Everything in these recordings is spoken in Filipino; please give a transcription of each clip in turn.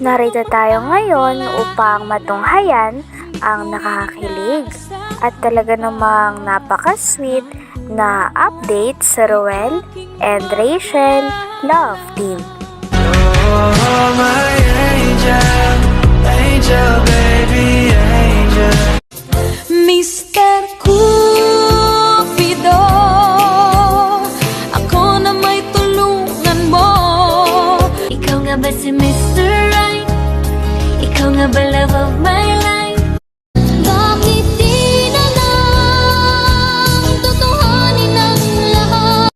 Narito tayo ngayon upang matunghayan ang nakakakilig at talaga namang napaka-sweet na update sa Roel and Rachel Love Team. Oh, my angel, angel, baby, angel. Love of my life? Bakit di na lang Tutuhanin ang lahat?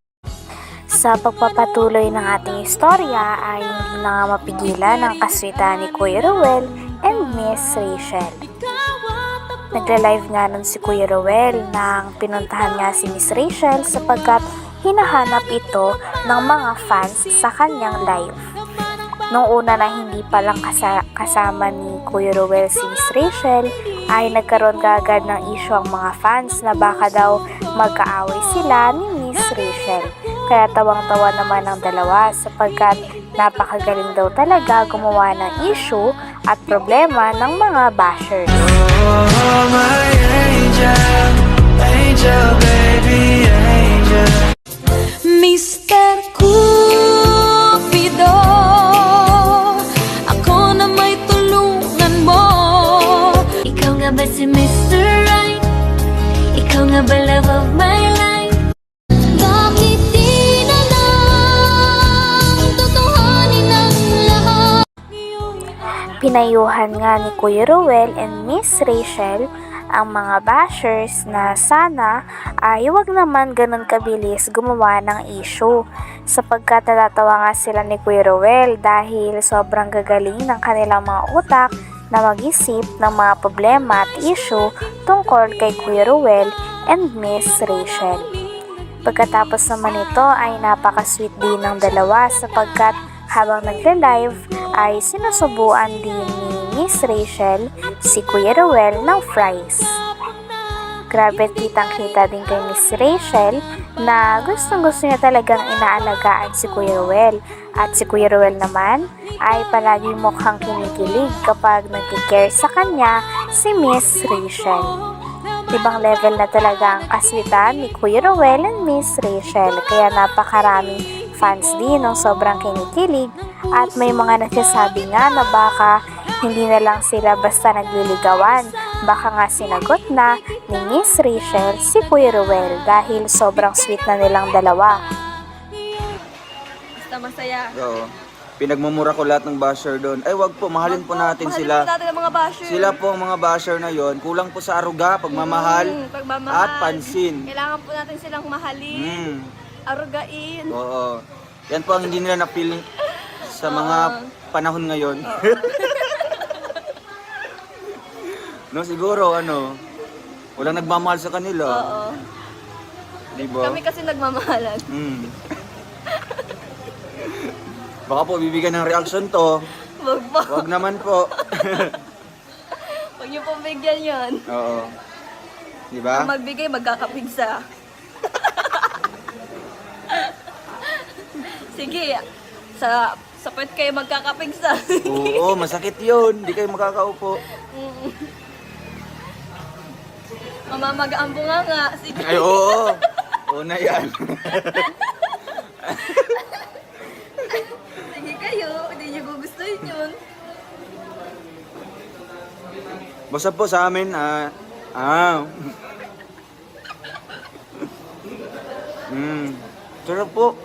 Sa pagpapatuloy ng ating istorya ay hindi na nga mapigilan ang kaswitan ni Kuya Ruel and Miss Rachel. Nagla-live nga nun si Kuya Ruel nang pinuntahan nga si Miss Rachel sapagkat hinahanap ito ng mga fans sa kanyang live. Nung una na hindi palang kasa- kasama ni Kuya Ruel si Miss Rachel, ay nagkaroon kaagad ng issue ang mga fans na baka daw magkaaway sila ni Miss Rachel. Kaya tawang-tawa naman ang dalawa sapagkat napakagaling daw talaga gumawa ng issue at problema ng mga bashers. Oh, my angel, angel, baby, angel. Mr. Cupido ba si Mr. Right? Ikaw nga ba love of my life? Bakit di na Tutuhanin ang lahat? Pinayuhan nga ni Kuya Ruel and Miss Rachel ang mga bashers na sana ay huwag naman ganun kabilis gumawa ng issue sapagkat natatawa nga sila ni Kuya Ruel dahil sobrang gagaling ng kanilang mga utak na mag-isip ng mga problema at issue tungkol kay Kuya Ruel and Miss Rachel. Pagkatapos naman ito ay napaka-sweet din ng dalawa sapagkat habang nagla-live ay sinusubuan din ni Miss Rachel si Kuya Ruel ng fries. Grabe kitang kita din kay Miss Rachel na gustong gusto niya talagang inaalagaan si Kuya Ruel. At si Kuya Ruel naman ay palagi mukhang kinikilig kapag nagkikare sa kanya si Miss Rachel. Ibang level na talaga ang kaswitan ni Kuya Ruel and Miss Rachel kaya napakaraming fans din ng sobrang kinikilig at may mga nagsasabi nga na baka hindi na lang sila basta nagliligawan. Baka nga sinagot na ni Miss Rachel si Kuya Ruel dahil sobrang sweet na nilang dalawa. Basta masaya. Oo. Pinagmumura ko lahat ng basher doon. Ay, wag po, mahalin po natin Mahalin sila. po natin ang mga basher. Sila po ang mga basher na yon. Kulang po sa aruga, pagmamahal, Mm, pagmamahal. at pansin. Kailangan po natin silang mahalin, Mm. arugain. Oo. Yan po ang hindi nila na-feel sa mga panahon ngayon. no, siguro, ano, walang nagmamahal sa kanila. Oo. Di ba? Kami kasi nagmamahalan. Mm. Baka po bibigyan ng reaction to. Wag po. Wag naman po. Huwag niyo pong bigyan yun. Oo. Di ba? Ang magbigay, magkakapigsa. Sige, sa sa puwet kayo magkakapigsa. Oo, masakit yun. Hindi kayo makakaupo. Mamamaga ang bunganga. Sige. Ay, oo. Una yan. Sige kayo, hindi niyo gugustuhin yun. Basta po sa amin, ah, ah. Mm. Sarap po.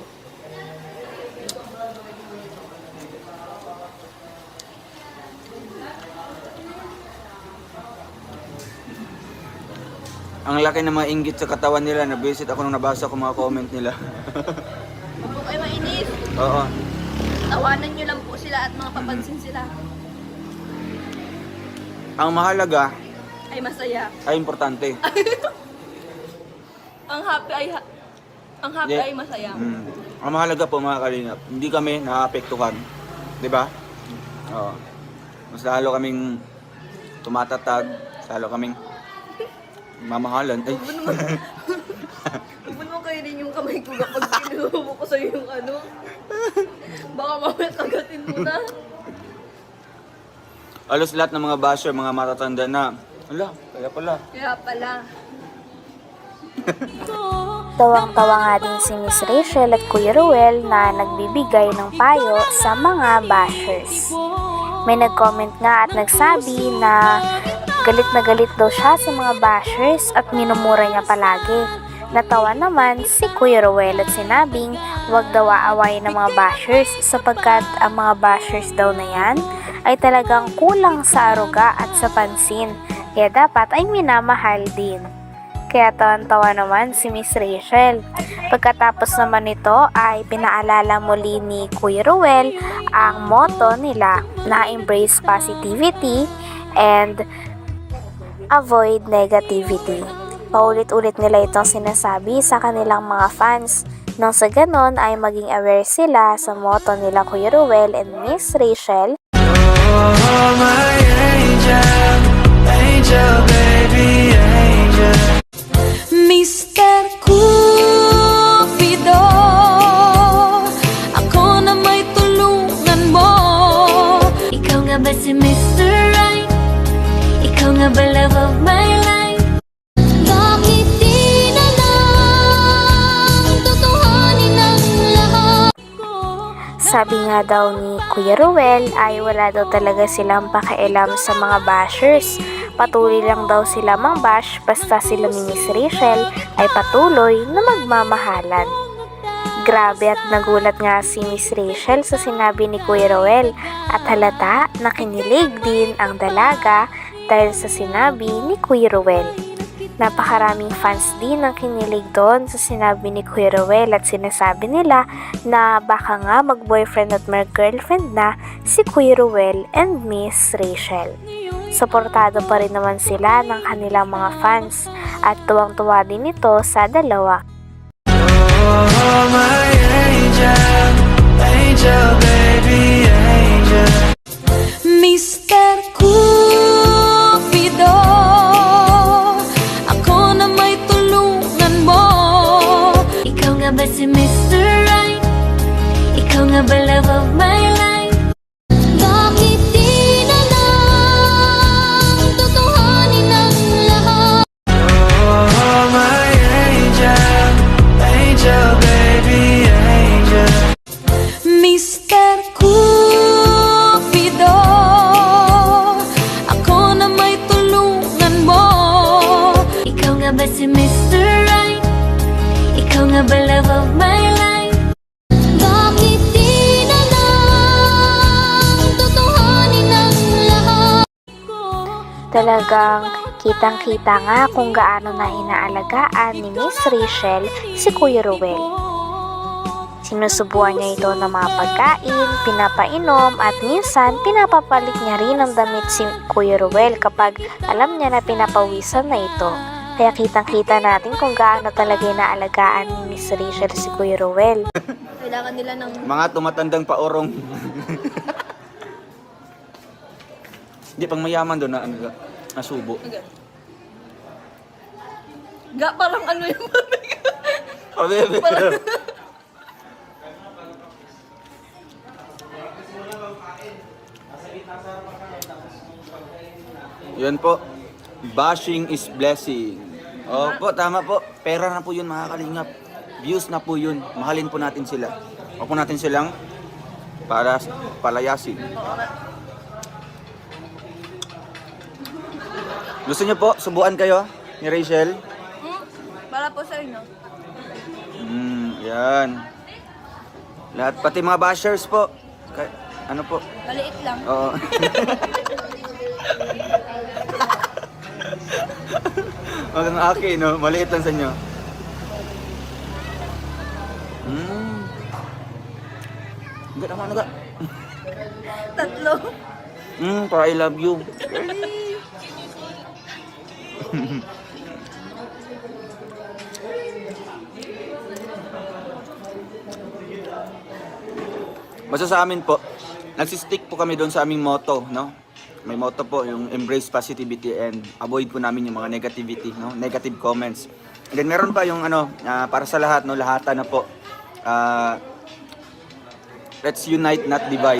Ang laki ng mga inggit sa katawan nila. Nabisit ako nung nabasa ko mga comment nila. Huwag po kayo mainis. Oo. Tawanan niyo lang po sila at mga papansin sila. Ang mahalaga Ay masaya. ay importante. Ang happy ay ha- ang happy Yeah. ay masaya. Mm. Ang mahalaga po mga kalingap, hindi kami naapektuhan. Di ba? Oo. Mas lalo kaming tumatatag, mas lalo kaming mamahalan. Ay, Huwag mo naman kayo din yung kamay ko kapag kinuha ko sa'yo yung ano. Baka mamaya kagatin mo na. Alos lahat ng mga basher, mga matatanda na, ala, kaya pala. Kaya pala. Tawang-tawa nga din si Miss Rachel at Kuya Ruel na nagbibigay ng payo sa mga bashers. May nag-comment nga at nagsabi na galit na galit daw siya sa mga bashers at minumura niya palagi. Natawa naman si Kuya Ruel at sinabing wag daw aawayin ng mga bashers sapagkat ang mga bashers daw na yan ay talagang kulang sa aruga at sa pansin kaya dapat ay minamahal din. Kaya tawan-tawa naman si Miss Rachel. Pagkatapos naman nito ay pinaalala muli ni Kuya Ruel ang motto nila na embrace positivity and avoid negativity. Paulit-ulit nila itong sinasabi sa kanilang mga fans. Nang sa ganon ay maging aware sila sa motto nila Kuya Ruel and Miss Rachel Oh, my angel, angel, baby, angel. Mr. Cupido Sabi nga daw ni Kuya Ruel ay wala daw talaga silang pakialam sa mga bashers. Patuloy lang daw sila mang bash basta sila ni Miss Rachel ay patuloy na magmamahalan. Grabe at nagulat nga si Miss Rachel sa sinabi ni Kuya Ruel at halata na kinilig din ang dalaga dahil sa sinabi ni Kuya Ruel. Napakaraming fans din ang kinilig doon sa sinabi ni Kuya Ruel at sinasabi nila na baka nga mag-boyfriend at mag-girlfriend na si Kuya Ruel and Miss Rachel. Suportado pa rin naman sila ng kanilang mga fans at tuwang-tuwa din ito sa dalawa. Oh, my angel, angel, baby, angel. Mr. Cupido Ba love of my life? Bakit di na lang Tutuhanin ang lahat? Oh, my angel, angel, baby, angel. Mr. Cupido Ako na may tulungan mo Ikaw nga ba si Mr. Right? Ikaw nga ba love of my Talagang kitang-kita nga kung gaano na inaalagaan ni Miss Rachel si Kuya Ruel. Sinusubuan niya ito ng mga pagkain, pinapainom at minsan pinapapalit niya rin ng damit si Kuya Ruel kapag alam niya na pinapawisan na ito. Kaya kitang-kita natin kung gaano talaga inaalagaan ni Miss Rachel si Kuya Ruel. Kailangan nila ng... Mga tumatandang paorong. Hindi, pang mayaman doon na, ano, na subo. Ga, parang ano yung Oh, bebe. Yun po. Bashing is blessing. Opo, tama po. Pera na po yun mga kalingap. Views na po yun. Mahalin po natin sila. Huwag po natin silang para palayasin. Gusto niyo po, subuan kayo ni Rachel? Hmm? Para po sa inyo. Hmm, yan. Lahat, pati mga bashers po. Ka- ano po? Maliit lang. Oo. Wag ang akin, no? Maliit lang sa inyo. Hmm. Enggak naman, enggak. Tatlo. Hmm, para I love you. Basta sa amin po, nagsistick po kami doon sa aming motto, no? May motto po, yung embrace positivity and avoid po namin yung mga negativity, no? Negative comments. And then meron pa yung ano, ah, para sa lahat, no? Lahatan na po. Ah, let's unite, not divide.